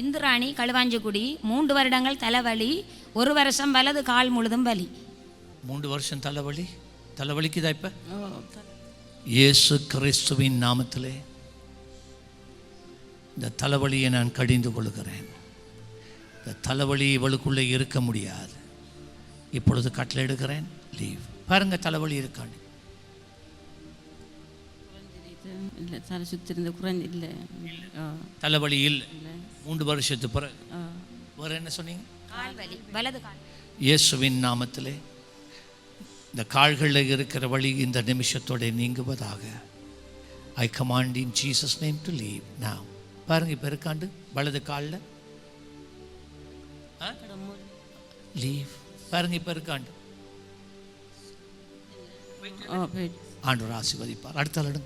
இந்திராணி களுவாஞ்சிக்குடி மூன்று வருடங்கள் தலைவலி ஒரு வருஷம் வலது கால் முழுதும் வலி. மூன்று வருஷம் தலைவலி? தலைவலிக்குதா இப்ப? இயேசு கிறிஸ்துவின் நாமத்திலே இந்த தலைவலியை நான் கடிந்து கொள்கிறேன். இந்த தலைவலி இவளுக்குள்ளே இருக்க முடியாது. இப்பொழுது கட்டளை எடுக்கிறேன். லீவ் பாருங்க தலைவலி இருக்காண்டு இல்லை தலை சுற்றி இருந்த குறைஞ்சி இல்லை. தலைவலி இல்லை. மூன்று வருஷத்து பிறகு. வேற என்ன சொன்னீங்க? வலது இயேசுவின் நாமத்திலே இந்த கால்களில் இருக்கிற வழி இந்த நிமிஷத்தோட நீங்குவதாக. I command in Jesus name to leave now. பாருங்க இப்போ இருக்காண்டு வலது காலில். லீவ் பாருங்க இப்போ இருக்காண்டு ஆண்டவர் ஆசீர்வதிப்பார். அடுத்த ஆளுங்க